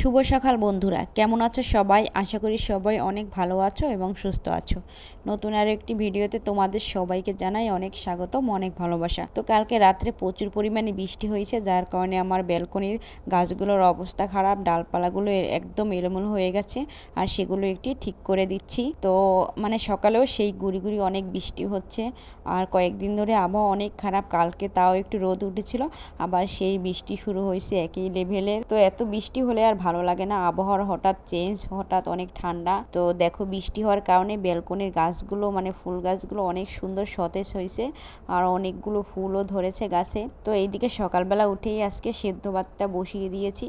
শুভ সকাল বন্ধুরা। কেমন আছো সবাই? আশা করি সবাই অনেক ভালো আছো এবং সুস্থ আছো। নতুন আর একটি ভিডিওতে তোমাদের সবাইকে জানাই অনেক স্বাগতম, অনেক ভালোবাসা। তো কালকে রাত্রে প্রচুর পরিমাণে বৃষ্টি হয়েছে, যার কারণে আমার ব্যালকনির গাছগুলোর অবস্থা খারাপ, ডালপালাগুলো একদম এলোমেলো হয়ে গেছে আর সেগুলো একটি ঠিক করে দিচ্ছি। তো মানে সকালেও সেই গুড়ি গুড়ি অনেক বৃষ্টি হচ্ছে আর কয়েকদিন ধরে আবহাওয়া অনেক খারাপ, কালকে তাও একটু রোদ উঠেছিল, আবার সেই বৃষ্টি শুরু হয়েছে একই লেভেলের তো এত বৃষ্টি হলে আর ভালো লাগে না। আবহাওয়ার হঠাৎ চেঞ্জ হঠাৎ অনেক ঠান্ডা। তো দেখো বৃষ্টি হওয়ার কারণে ব্যালকনির গাছগুলো মানে ফুল গাছগুলো অনেক সুন্দর সতেজ হয়েছে আর অনেকগুলো ফুলও ধরেছে গাছে। তো এইদিকে সকালবেলা উঠেই আজকে সেদ্ধ ভাতটা বসিয়ে দিয়েছি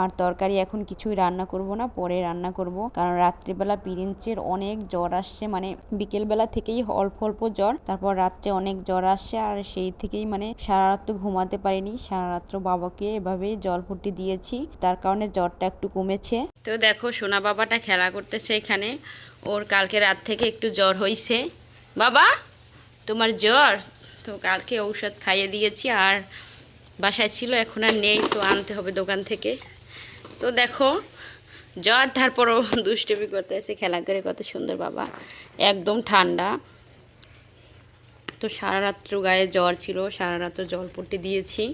আর তরকারি এখন কিছুই রান্না করব না, পরে রান্না করব। কারণ রাত্রিবেলা পিরিঞ্চের অনেক জ্বর আসছে মানে বিকেলবেলা থেকেই অল্প অল্প জ্বর, তারপর রাত্রে অনেক জ্বর আসছে আর সেই থেকেই মানে সারা রাত তো ঘুমাতে পারিনি। সারা রাত্র বাবাকে এভাবেই জল ফুটি দিয়েছি। তার কারণে জ্বরটা একটু কমেছে। তো দেখো, সোনা বাবাটা খেলা করতেছে এখানে। ওর কালকে রাত থেকে একটু জ্বর হয়েছে বাবা, তোমার জ্বর? তো কালকে ঔষধ খাইয়ে দিয়েছি আর বাসায় ছিল, এখন আর নেই, তো আনতে হবে দোকান থেকে। তো দেখো, জ্বর তারপরও দুষ্টুমি করতে এসে খেলা করে কত সুন্দর বাবা। একদম ঠান্ডা। তো সারা রাত্র গায়ে জ্বর ছিল, সারা রাত্র জল পট্টি দিয়েছি।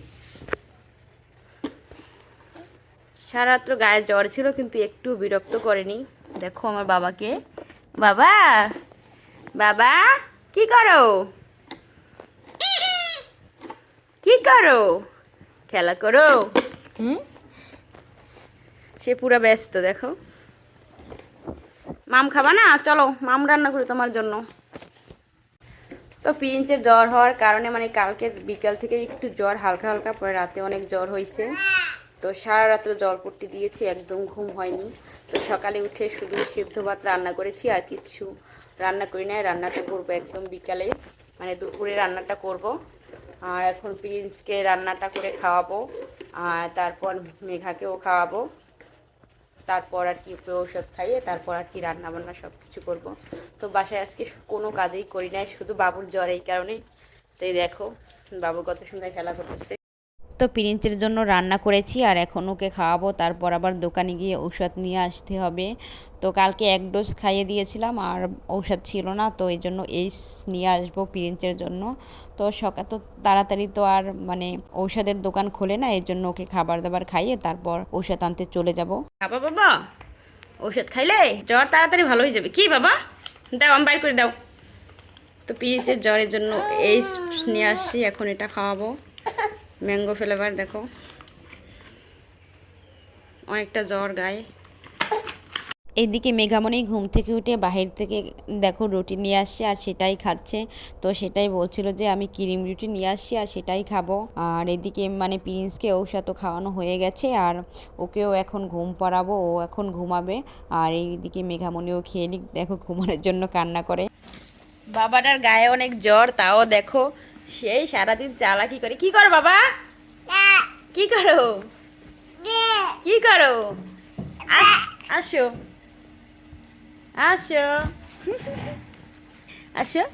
সারা রাত্র গায়ে জ্বর ছিল কিন্তু একটু বিরক্ত করেনি। দেখো আমার বাবাকে। বাবা! বাবা! কি করো? কি করো? খেলা করো? হুম? সে পুরা ব্যস্ত দেখো। মাম খাবা না? চলো মাম রান্না করি তোমার জন্য। তো প্রিন্সের জ্বর হওয়ার কারণে মানে কালকে বিকাল থেকে একটু জ্বর হালকা হালকা পরে রাতে অনেক জ্বর হয়েছে তো সারা রাত্রে জল পট্টি দিয়েছি, একদম ঘুম হয়নি। তো সকালে উঠে শুধু সিদ্ধ ভাত রান্না করেছি, আর কিছু রান্না করি না রান্নাটা করব একদম বিকালে মানে দুপুরে রান্নাটা করব। আর এখন প্রিন্সকে রান্নাটা করে খাওয়াবো, আর তারপর মেঘাকেও খাওয়াবো। তারপর আর কি ঔষধ খাইয়ে তারপর আর কি রান্না বান্না সব কিছু করব। তো বাসায় আজকে কোনো কাজেই করি নাই, শুধু বাবুর জ্বর এই কারণে তাই দেখো, বাবু কত সুন্দর খেলা করতেছে। তো প্রিন্সের জন্য রান্না করেছি আর এখন ওকে খাওয়াবো। তারপর আবার দোকানে গিয়ে ঔষধ নিয়ে আসতে হবে। তো কালকে এক ডোজ খাইয়ে দিয়েছিলাম আর ঔষধ ছিল না, তো এই জন্য এইস নিয়ে আসব প্রিন্সের জন্য। তো সকাল তো তাড়াতাড়ি তো আর মানে ঔষধের দোকান খোলে না, এই জন্য ওকে খাবার দাবার খাইয়ে তারপর ঔষধ আনতে চলে যাব। খাবা বাবা, ঔষধ খাইলে জ্বর তাড়াতাড়ি ভালো হয়ে যাবে। কি বাবা? দাও, আমি বাইর করে দাও। তো পিএইচের জ্বরের জন্য এই নিয়ে আসছি, এখন এটা খাওয়াবো। ম্যাঙ্গো ফ্লেভার দেখো। অনেকটা জ্বর গায়ে। এইদিকে মেঘামণি ঘুম থেকে উঠে বাহির থেকে দেখো রুটি নিয়ে আসছে আর সেটাই খাচ্ছে। তো সেটাই বলছিল যে আমি ক্রিম রুটি নিয়ে আসছি আর সেটাই খাব। আর এদিকে মানে প্রিন্সকে ঔষধও খাওয়ানো হয়ে গেছে আর ওকেও এখন ঘুম পড়াবো ও এখন ঘুমাবে। আর এইদিকে মেঘামণিও খেয়ে নিক দেখো ঘুমানোর জন্য কান্না করে। বাবাটার গায়ে অনেক জ্বর তাও দেখো। সেই সারাদিন চালাকি করে। কি করো বাবা? কি করো? কি করো? আসো আসো। আসো।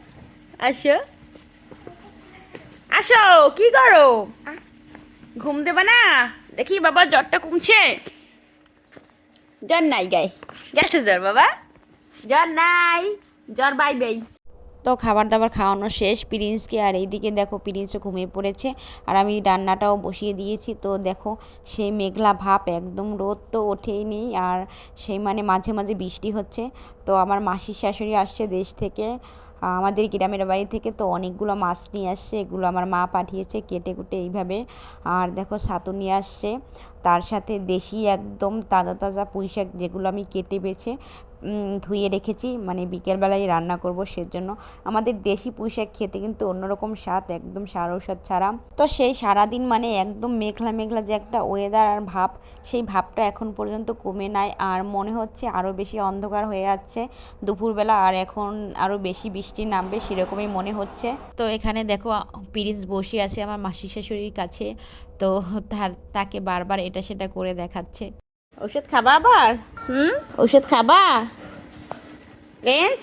আসো। আসো। কি করো? ঘুম দেবে না? দেখি বাবা জ্বরটা কমছে। জ্বর নাই গায়ে। গেছে জ্বর বাবা। জ্বর নাই। জ্বর বাইবেই। তো খাবার দাবার খাওয়ানো শেষ। প্রিন্সকে আর এইদিকে দেখো, প্রিন্সও ঘুমিয়ে পড়েছে। আর আমি রান্নাটাও বসিয়ে দিয়েছি। তো দেখো সেই মেঘলা ভাব, একদম রোদ তো ওঠেই নেই। আর সেই মানে মাঝে মাঝে বৃষ্টি হচ্ছে। তো আমার মাসির শাশুড়ি আসছে দেশ থেকে। আমাদের গ্রামের বাড়ি থেকে তো অনেকগুলো মাছ নিয়ে আসছে, এগুলো আমার মা পাঠিয়েছে কেটে কুটে এইভাবে। আর দেখো, ছাতু নিয়ে আসছে। তার সাথে দেশি একদম তাজা তাজা পুঁই শাক যেগুলো আমি কেটে বেছে ধুয়ে রেখেছি। মানে বিকেলবেলায় রান্না করব সেজন্য। আমাদের দেশি পুঁই শাক খেতে কিন্তু অন্যরকম স্বাদ, একদম সার ঔষধ ছাড়া। তো সেই সারাদিন মানে একদম মেঘলা মেঘলা যে একটা ওয়েদার আর ভাব, সেই ভাবটা এখন পর্যন্ত কমে নাই। আর মনে হচ্ছে আরও বেশি অন্ধকার হয়ে যাচ্ছে। দুপুরবেলা আর এখন আরও বেশি বৃষ্টি নামবে সেরকমই মনে হচ্ছে। তো এখানে দেখো, পিরিস বসে আছে আমার মাসি শাশুড়ির কাছে। তো তার, তাকে বারবার এটা সেটা করে দেখাচ্ছে। ওষুধ খাবা আবার? হুম? ওষুধ খাবা? প্রিন্স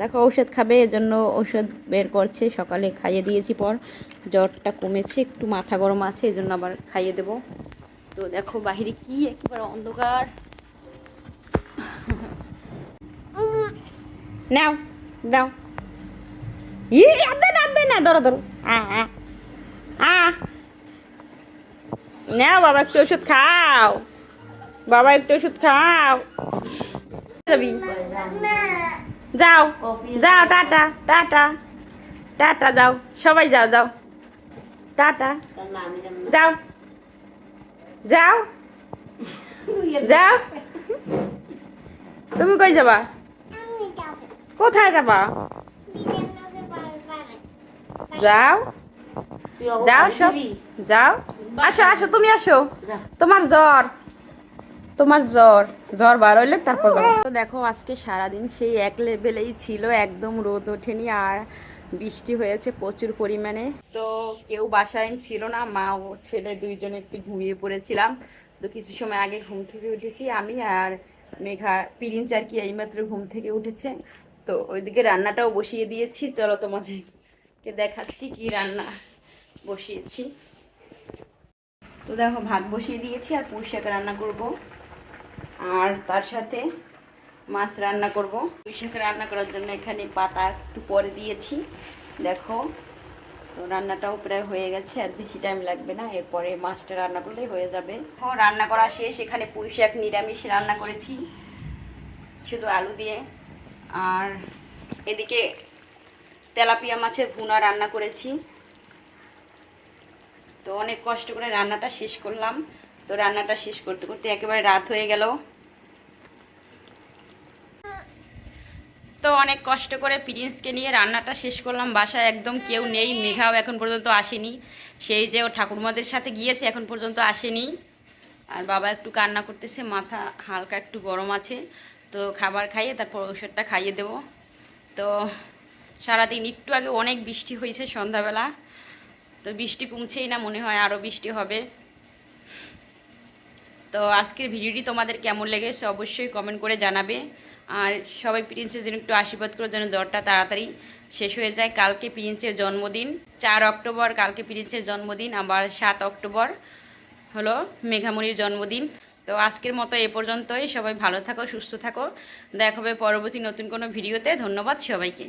দেখো, ঔষধ খাবে, এজন্য ঔষধ বের করছে। সকালে খাইয়ে দিয়েছি পর। জ্বরটা কমেছে, একটু মাথা গরম আছে, এজন্য আবার খাইয়ে দেবো। তো দেখো বাহিরে কি একেবারে অন্ধকার। নাও, দাও। ই, আদে না আদে না, ধরো ধরো। আ নাও, বাবা, একটু ওষুধ খাও। বাবা, একটু ওষুধ খাও। যাবি? যাও যাও, টাটা টাটা টাটা, যাও। সবাই যাও যাও। টাটা। যাও। যাও। যাও। তুমি কই যাবা? কোথায় যাবা? যাও। যাও যাও। আসো আসো, তুমি আসো। তোমার জ্বর। তোমার জ্বর। জ্বর বার হইলে তারপর তো দেখো, আজকে সারাদিন সেই এক লেভেলেই ছিল, একদম রোদ ওঠেনি আর বৃষ্টি হয়েছে প্রচুর পরিমাণে। তো কেউ বাসায় ছিল না, মা ও ছেলে দুইজনে একটু ঘুমিয়ে পড়েছিলাম। তো কিছু সময় আগে ঘুম থেকে উঠেছি আমি আর মেঘা, পিরিঞ্চ আর কি, এইমাত্র ঘুম থেকে উঠেছে। তো ওইদিকে রান্নাটাও বসিয়ে দিয়েছি। চলো তোমাদেরকে দেখাচ্ছি কি রান্না বসিয়েছি। তো দেখো, ভাত বসিয়ে দিয়েছি আর পুঁই শাক রান্না করব। আর তার সাথে মাছ রান্না করব। পুঁই শাক রান্না করার জন্য এখানে পাতা একটু পরে দিয়েছি। দেখো, তো রান্নাটাও প্রায় হয়ে গেছে আর বেশি টাইম লাগবে না। এরপরে মাছটা রান্না করলেই হয়ে যাবে। রান্না করা শেষ। এখানে পুঁই শাক নিরামিষ রান্না করেছি। শুধু আলু দিয়ে। আর এদিকে তেলাপিয়া মাছের ভুনা রান্না করেছি। তো অনেক কষ্ট করে রান্নাটা শেষ করলাম। তো রান্নাটা শেষ করতে করতে একেবারে রাত হয়ে গেল। তো অনেক কষ্ট করে প্রিন্সকে নিয়ে রান্নাটা শেষ করলাম। বাসায় একদম কেউ নেই, মেঘাও এখন পর্যন্ত আসেনি। সেই যে ও ঠাকুরমাদের সাথে গিয়েছে, এখন পর্যন্ত আসেনি। আর বাবা একটু কান্না করতেছে, মাথা হালকা একটু গরম আছে। তো খাবার খাইয়ে তারপর ওষুধটা খাইয়ে দেবো। তো সারাদিন একটু আগে অনেক বৃষ্টি হয়েছে সন্ধ্যাবেলা। তো বৃষ্টি কমছেই না, মনে হয় আরও বৃষ্টি হবে। তো আজকের ভিডিওটি তোমাদের কেমন লেগেছে অবশ্যই কমেন্ট করে জানাবে। আর সবাই প্রিন্সের জন্য একটু আশীর্বাদ করে যেন জ্বরটা তাড়াতাড়ি শেষ হয়ে যায়। কালকে প্রিন্সের জন্মদিন, চার অক্টোবর, কালকে প্রিন্সের জন্মদিন, আবার সাত অক্টোবর হলো মেঘামণির জন্মদিন। তো আজকের মতো এ পর্যন্তই। সবাই ভালো থাকো, সুস্থ থাকো। দেখা হবে পরবর্তী নতুন কোনো ভিডিওতে। ধন্যবাদ সবাইকে।